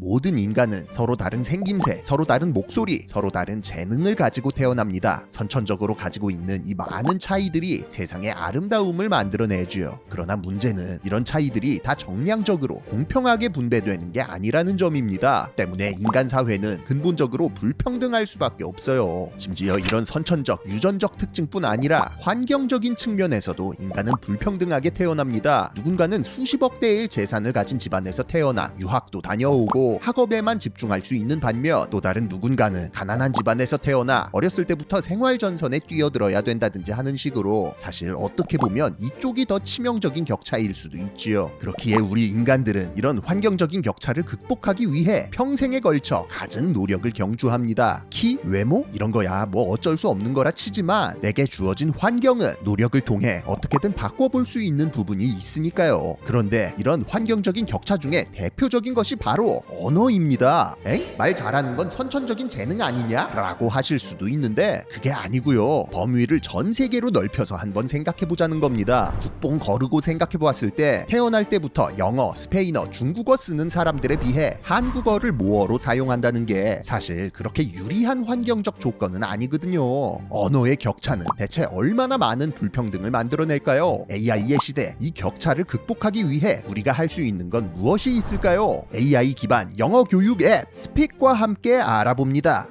모든 인간은 서로 다른 생김새, 서로 다른 목소리, 서로 다른 재능을 가지고 태어납니다. 선천적으로 가지고 있는 이 많은 차이들이 세상의 아름다움을 만들어내지요. 그러나 문제는 이런 차이들이 다 정량적으로 공평하게 분배되는 게 아니라는 점입니다. 때문에 인간 사회는 근본적으로 불평등할 수밖에 없어요. 심지어 이런 선천적, 유전적 특징뿐 아니라 환경적인 측면에서도 인간은 불평등하게 태어납니다. 누군가는 수십억 대의 재산을 가진 집안에서 태어나 유학도 다녀오고 학업에만 집중할 수 있는 반면 또 다른 누군가는 가난한 집안에서 태어나 어렸을 때부터 생활 전선에 뛰어들어야 된다든지 하는 식으로 사실 어떻게 보면 이쪽이 더 치명적인 격차일 수도 있지요. 그렇기에 우리 인간들은 이런 환경적인 격차를 극복하기 위해 평생에 걸쳐 갖은 노력을 경주합니다. 키, 외모 이런 거야 뭐 어쩔 수 없는 거라 치지만 내게 주어진 환경은 노력을 통해 어떻게든 바꿔볼 수 있는 부분이 있으니까요. 그런데 이런 환경적인 격차 중에 대표적인 것이 바로 언어입니다. 엥? 말 잘하는 건 선천적인 재능 아니냐? 라고 하실 수도 있는데 그게 아니고요. 범위를 전 세계로 넓혀서 한번 생각해 보자는 겁니다. 국뽕 거르고 생각해 보았을 때 태어날 때부터 영어, 스페인어, 중국어 쓰는 사람들에 비해 한국어를 모어로 사용한다는 게 사실 그렇게 유리한 환경적 조건은 아니거든요. 언어의 격차는 대체 얼마나 많은 불평등을 만들어낼까요? AI의 시대, 이 격차를 극복하기 위해 우리가 할 수 있는 건 무엇이 있을까요? AI 기반 영어 교육 앱 스픽과 함께 알아봅니다.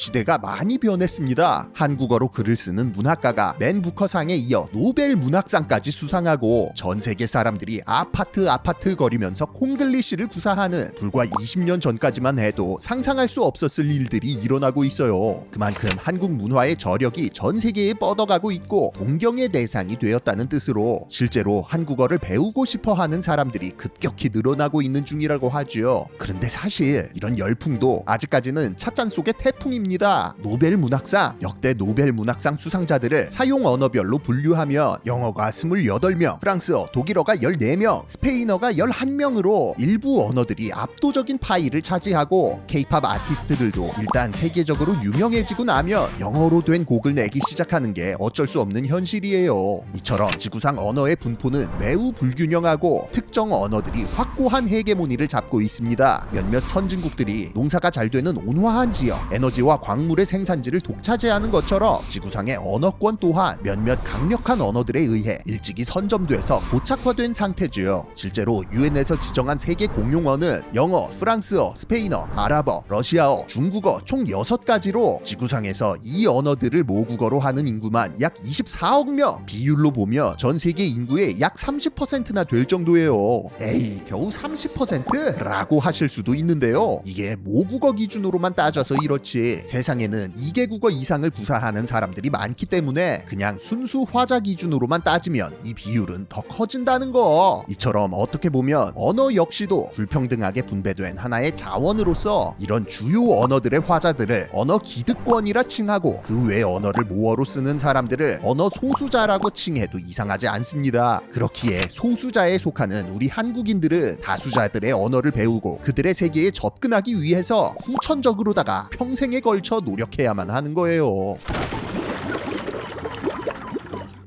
시대가 많이 변했습니다. 한국어로 글을 쓰는 문학가가 맨 부커상에 이어 노벨 문학상까지 수상하고 전 세계 사람들이 아파트 아파트 거리면서 콩글리시를 구사하는 불과 20년 전까지만 해도 상상할 수 없었을 일들이 일어나고 있어요. 그만큼 한국 문화의 저력이 전 세계에 뻗어가고 있고 동경의 대상이 되었다는 뜻으로 실제로 한국어를 배우고 싶어 하는 사람들이 급격히 늘어나고 있는 중이라고 하지요. 그런데 사실 이런 열풍도 아직까지는 찻잔 속의 태풍입니다. 노벨 문학상 역대 노벨 문학상 수상자들을 사용 언어별로 분류하면 영어가 28명, 프랑스어, 독일어가 14명, 스페인어가 11명으로 일부 언어들이 압도적인 파이를 차지하고 케이팝 아티스트들도 일단 세계적으로 유명해지고 나면 영어로 된 곡을 내기 시작하는 게 어쩔 수 없는 현실이에요. 이처럼 지구상 언어의 분포는 매우 불균형하고 특정 언어들이 확고한 헤게모니를 잡고 있습니다. 몇몇 선진국들이 농사가 잘 되는 온화한 지역, 에너지와 광물의 생산지를 독차지하는 것처럼 지구상의 언어권 또한 몇몇 강력한 언어들에 의해 일찍이 선점돼서 고착화된 상태지요. 실제로 유엔에서 지정한 세계 공용어는 영어, 프랑스어, 스페인어, 아랍어, 러시아어, 중국어 총 6가지로 지구상에서 이 언어들을 모국어로 하는 인구만 약 24억 명. 비율로 보면 전 세계 인구의 약 30%나 될 정도예요. 에이, 겨우 30%? 라고 하실 수도 있는데요. 이게 모국어 기준으로만 따져서 이렇지 세상에는 2개국어 이상을 구사하는 사람들이 많기 때문에 그냥 순수 화자 기준으로만 따지면 이 비율은 더 커진다는 거. 이처럼 어떻게 보면 언어 역시도 불평등하게 분배된 하나의 자원으로서 이런 주요 언어들의 화자들을 언어 기득권이라 칭하고 그 외 언어를 모어로 쓰는 사람들을 언어 소수자라고 칭해도 이상하지 않습니다. 그렇기에 소수자에 속하는 우리 한국인들은 다수자들의 언어를 배우고 그들의 세계에 접근하기 위해서 후천적으로다가 평생에 걸쳐 노력해야만 하는 거예요.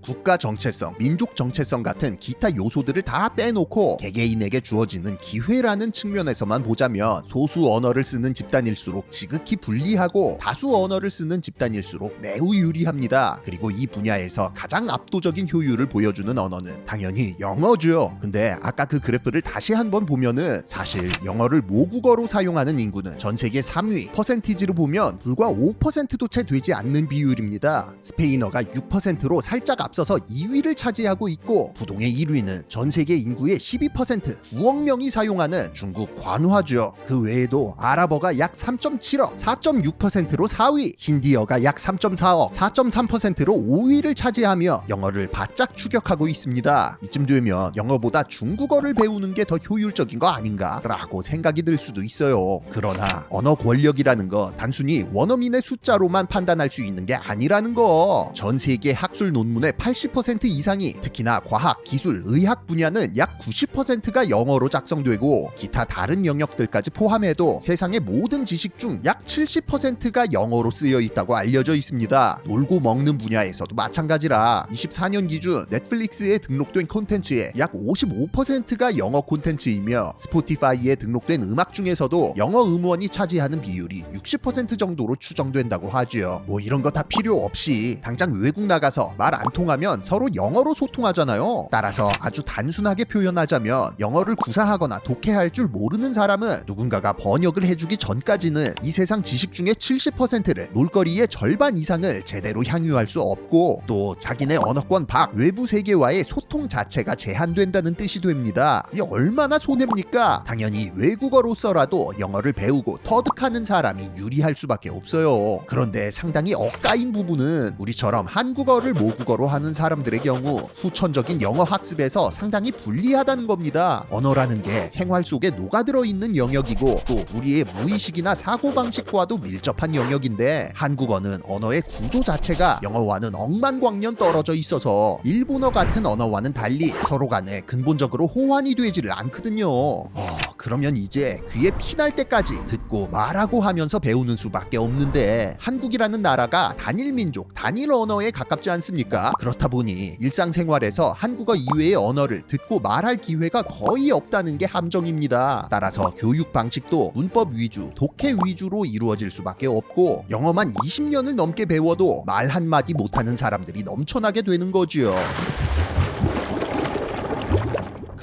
국가 정체성, 민족 정체성 같은 기타 요소들을 다 빼놓고 개개인에게 주어지는 기회라는 측면에서만 보자면 소수 언어를 쓰는 집단일수록 지극히 불리하고 다수 언어를 쓰는 집단일수록 매우 유리합니다. 그리고 이 분야에서 가장 압도적인 효율을 보여주는 언어는 당연히 영어죠. 근데 아까 그 그래프를 다시 한번 보면은 사실 영어를 모국어로 사용하는 인구는 전 세계 3위, 퍼센티지로 보면 불과 5%도 채 되지 않는 비율입니다. 스페인어가 6%로 살짝 앞 서서 2위를 차지하고 있고 부동의 1위는 전 세계 인구의 12% 9억 명이 사용하는 중국 관화죠. 그 외에도 아랍어가 약 3.7억 4.6%로 4위, 힌디어가 약 3.4억 4.3%로 5위를 차지하며 영어를 바짝 추격하고 있습니다. 이쯤 되면 영어보다 중국어를 배우는 게 더 효율적인 거 아닌가라고 생각이 들 수도 있어요. 그러나 언어 권력이라는 건 단순히 원어민의 숫자로만 판단할 수 있는 게 아니라는 거. 전 세계 학술 논문의 80% 이상이 특히나 과학, 기술, 의학 분야는 약 90%가 영어로 작성되고 기타 다른 영역들까지 포함해도 세상의 모든 지식 중 약 70%가 영어로 쓰여 있다고 알려져 있습니다. 놀고 먹는 분야에서도 마찬가지라 24년 기준 넷플릭스에 등록된 콘텐츠의 약 55%가 영어 콘텐츠이며 스포티파이에 등록된 음악 중에서도 영어 음원이 차지하는 비율이 60% 정도로 추정된다고 하지요. 뭐 이런 거 다 필요 없이 당장 외국 나가서 말 안 통하 면 서로 영어로 소통하잖아요. 따라서 아주 단순하게 표현하자면 영어를 구사하거나 독해할 줄 모르는 사람은 누군가가 번역을 해주기 전까지는 이 세상 지식 중에 70%를 놀거리의 절반 이상을 제대로 향유할 수 없고 또 자기네 언어권 밖 외부 세계와의 소통 자체가 제한된다는 뜻이 됩니다. 이 얼마나 손해입니까? 당연히 외국어로서라도 영어를 배우고 터득하는 사람이 유리할 수밖에 없어요. 그런데 상당히 엇가인 부분은 우리처럼 한국어를 모국어로 하는 사람들의 경우 후천적인 영어 학습에서 상당히 불리하다는 겁니다. 언어라는 게 생활 속에 녹아들어 있는 영역이고 또 우리의 무의식이나 사고방식과도 밀접한 영역인데 한국어는 언어의 구조 자체가 영어와는 억만광년 떨어져 있어서 일본어 같은 언어와는 달리 서로 간에 근본적으로 호환이 되지를 않거든요. 어, 그러면 이제 귀에 피날 때까지 듣고 말하고 하면서 배우는 수밖에 없는데 한국이라는 나라가 단일 민족, 단일 언어에 가깝지 않습니까? 그렇다 보니 일상생활에서 한국어 이외의 언어를 듣고 말할 기회가 거의 없다는 게 함정입니다. 따라서 교육 방식도 문법 위주, 독해 위주로 이루어질 수밖에 없고 영어만 20년을 넘게 배워도 말 한마디 못하는 사람들이 넘쳐나게 되는 거지요.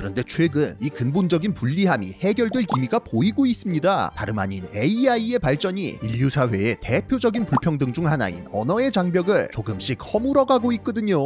그런데 최근 이 근본적인 불리함이 해결될 기미가 보이고 있습니다. 다름 아닌 AI의 발전이 인류 사회의 대표적인 불평등 중 하나인 언어의 장벽을 조금씩 허물어가고 있거든요.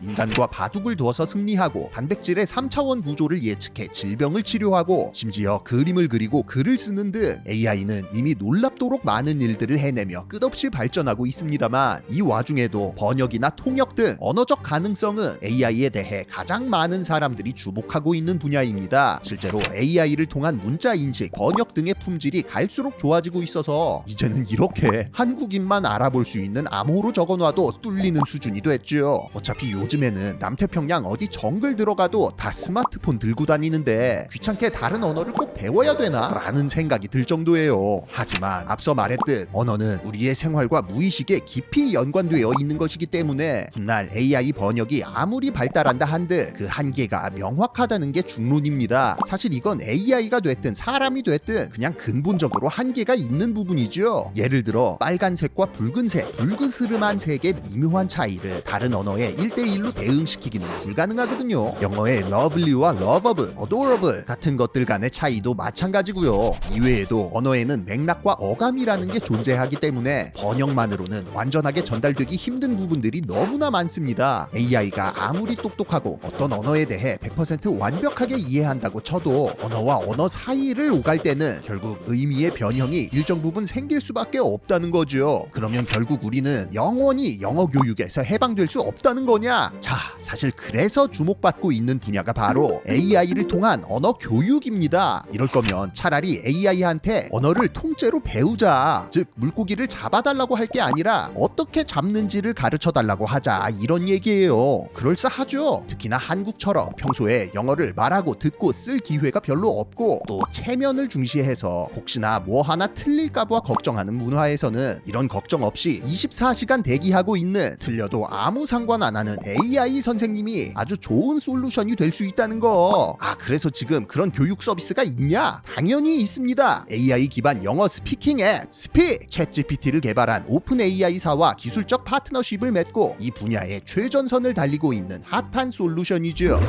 인간과 바둑을 두어서 승리하고 단백질의 3차원 구조를 예측해 질병을 치료하고 심지어 그림을 그리고 글을 쓰는 등 AI는 이미 놀랍도록 많은 일들을 해내며 끝없이 발전하고 있습니다만 이 와중에도 번역이나 통역 등 언어적 가능성은 AI에 대해 가장 많은 사람들이 주목하고 있는 분야입니다. 실제로 AI를 통한 문자 인식, 번역 등의 품질이 갈수록 좋아지고 있어서 이제는 이렇게 한국인만 알아볼 수 있는 암호로 적어놔도 뚫리는 수준이 됐죠. 어차피 요즘에는 남태평양 어디 정글 들어가도 다 스마트폰 들고 다니는데 귀찮게 다른 언어를 꼭 배워야 되나? 라는 생각이 들 정도예요. 하지만 앞서 말했듯 언어는 우리의 생활과 무의식에 깊이 연관되어 있는 것이기 때문에 훗날 AI 번역이 아무리 발달한다 한들 그 한계가 명확하다는 게 중론입니다. 사실 이건 AI가 됐든 사람이 됐든 그냥 근본적으로 한계가 있는 부분이죠. 예를 들어 빨간색과 붉은색, 붉으스름한 색의 미묘한 차이를 다른 언어에 1대1로 대응시키기는 불가능하거든요. 영어의 lovely와 lovable, adorable 같은 것들 간의 차이도 마찬가지고요. 이외에도 언어에는 맥락과 어감이라는 게 존재하기 때문에 번역만으로는 완전하게 전달되기 힘든 부분들이 너무나 많습니다. AI가 아무리 똑똑하고 어떤 언어에 대해 100%완 벽하게 이해한다고 쳐도 언어와 언어 사이를 오갈 때는 결국 의미의 변형이 일정 부분 생길 수밖에 없다는 거죠. 그러면 결국 우리는 영원히 영어 교육에서 해방될 수 없다는 거냐? 자, 사실 그래서 주목받고 있는 분야가 바로 AI를 통한 언어 교육입니다. 이럴 거면 차라리 AI한테 언어를 통째로 배우자. 즉, 물고기를 잡아달라고 할 게 아니라 어떻게 잡는지를 가르쳐 달라고 하자. 이런 얘기예요. 그럴싸하죠? 특히나 한국처럼 평소에 영어를 말하고 듣고 쓸 기회가 별로 없고 또 체면을 중시해서 혹시나 뭐 하나 틀릴까봐 걱정하는 문화에서는 이런 걱정 없이 24시간 대기하고 있는 틀려도 아무 상관 안 하는 AI 선생님이 아주 좋은 솔루션이 될 수 있다는 거. 아, 그래서 지금 그런 교육 서비스가 있냐? 당연히 있습니다. AI 기반 영어 스피킹 앱 스픽 챗GPT를 개발한 오픈 AI사와 기술적 파트너십을 맺고 이 분야의 최전선을 달리고 있는 핫한 솔루션이죠.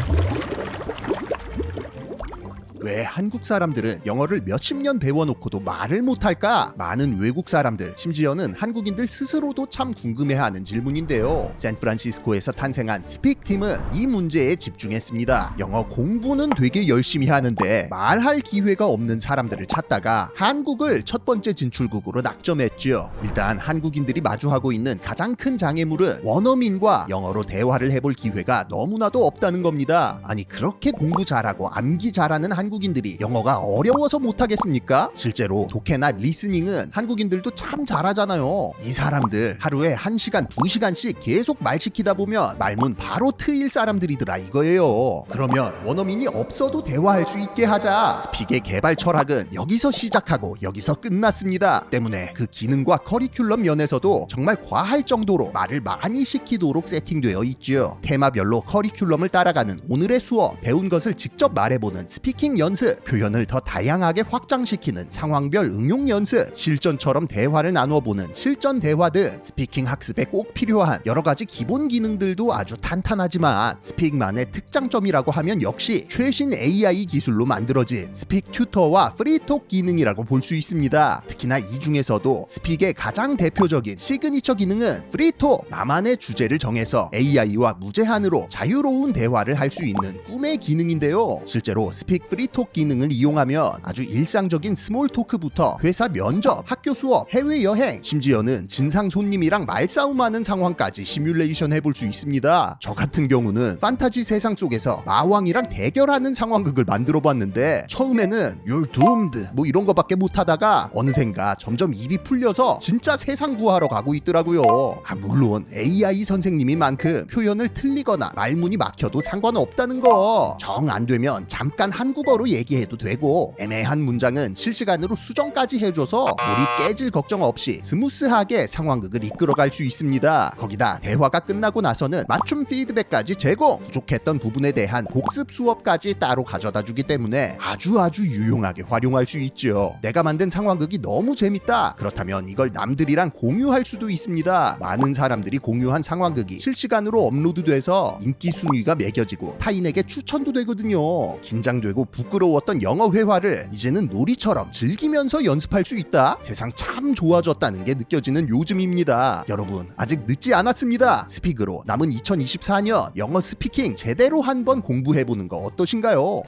왜 한국 사람들은 영어를 몇십 년 배워놓고도 말을 못할까? 많은 외국 사람들, 심지어는 한국인들 스스로도 참 궁금해하는 질문인데요. 샌프란시스코에서 탄생한 스픽팀은 이 문제에 집중했습니다. 영어 공부는 되게 열심히 하는데 말할 기회가 없는 사람들을 찾다가 한국을 첫 번째 진출국으로 낙점했죠. 일단 한국인들이 마주하고 있는 가장 큰 장애물은 원어민과 영어로 대화를 해볼 기회가 너무나도 없다는 겁니다. 아니 그렇게 공부 잘하고 암기 잘하는 한국 한국인들이 영어가 어려워서 못하겠습니까? 실제로 독해나 리스닝은 한국인들도 참 잘하잖아요. 이 사람들 하루에 1시간, 2시간씩 계속 말 시키다 보면 말문 바로 트일 사람들이더라 이거예요. 그러면 원어민이 없어도 대화할 수 있게 하자. 스픽의 개발 철학은 여기서 시작하고 여기서 끝났습니다. 때문에 그 기능과 커리큘럼 면에서도 정말 과할 정도로 말을 많이 시키도록 세팅되어 있죠. 테마별로 커리큘럼을 따라가는 오늘의 수업, 배운 것을 직접 말해보는 스피킹 연습, 표현을 더 다양하게 확장시키는 상황별 응용 연습, 실전처럼 대화를 나누어 보는 실전 대화 등 스피킹 학습에 꼭 필요한 여러 가지 기본 기능들도 아주 탄탄하지만 스픽만의 특장점이라고 하면 역시 최신 AI 기술로 만들어진 스픽 튜터와 프리톡 기능이라고 볼 수 있습니다. 특히나 이 중에서도 스픽의 가장 대표적인 시그니처 기능은 프리톡, 나만의 주제를 정해서 AI와 무제한으로 자유로운 대화를 할 수 있는 꿈의 기능인데요. 실제로 스픽 프리톡 기능을 이용하면 아주 일상적인 스몰 토크부터 회사 면접, 학교 수업, 해외 여행, 심지어는 진상 손님이랑 말싸움하는 상황까지 시뮬레이션 해볼 수 있습니다. 저 같은 경우는 판타지 세상 속에서 마왕이랑 대결하는 상황극을 만들어 봤는데 처음에는 You're doomed 뭐 이런 거밖에 못하다가 어느샌가 점점 입이 풀려서 진짜 세상 구하러 가고 있더라고요. 아 물론 AI 선생님인 만큼 표현을 틀리거나 말문이 막혀도 상관없다는 거. 정 안 되면 잠깐 한국어로 얘기해도 되고 애매한 문장은 실시간으로 수정까지 해줘서 몰입 깨질 걱정 없이 스무스하게 상황극을 이끌어갈 수 있습니다. 거기다 대화가 끝나고 나서는 맞춤 피드백까지 제공, 부족했던 부분에 대한 복습 수업까지 따로 가져다 주기 때문에 아주 아주 유용하게 활용할 수 있죠. 내가 만든 상황극이 너무 재밌다. 그렇다면 이걸 남들이랑 공유할 수도 있습니다. 많은 사람들이 공유한 상황극이 실시간으로 업로드돼서 인기 순위가 매겨지고 타인에게 추천도 되거든요. 긴장되고 부 끄러웠던 영어 회화를 이제는 놀이처럼 즐기면서 연습할 수 있다. 세상 참 좋아졌다는 게 느껴지는 요즘입니다. 여러분 아직 늦지 않았습니다. 스픽으로 남은 2024년 영어 스피킹 제대로 한번 공부해보는 거 어떠신가요?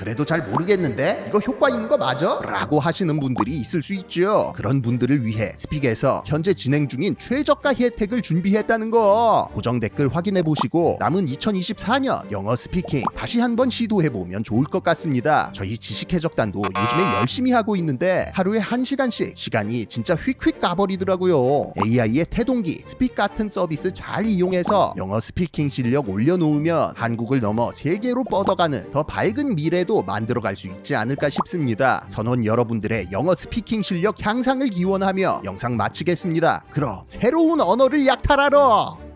그래도 잘 모르겠는데 이거 효과 있는 거 맞아? 라고 하시는 분들이 있을 수 있죠. 그런 분들을 위해 스픽에서 현재 진행 중인 최저가 혜택을 준비했다는 거. 고정 댓글 확인해 보시고 남은 2024년 영어 스피킹 다시 한번 시도해 보면 좋을 것 같습니다. 저희 지식 해적단도 요즘에 열심히 하고 있는데 하루에 1시간씩 시간이 진짜 휙휙 가버리더라고요. AI의 태동기, 스픽 같은 서비스 잘 이용해서 영어 스피킹 실력 올려놓으면 한국을 넘어 세계로 뻗어가는 더 밝은 미래 도 만들어갈 수 있지 않을까 싶습니다. 선원 여러분들의 영어 스피킹 실력 향상을 기원하며 영상 마치겠습니다. 그럼 새로운 언어를 약탈하러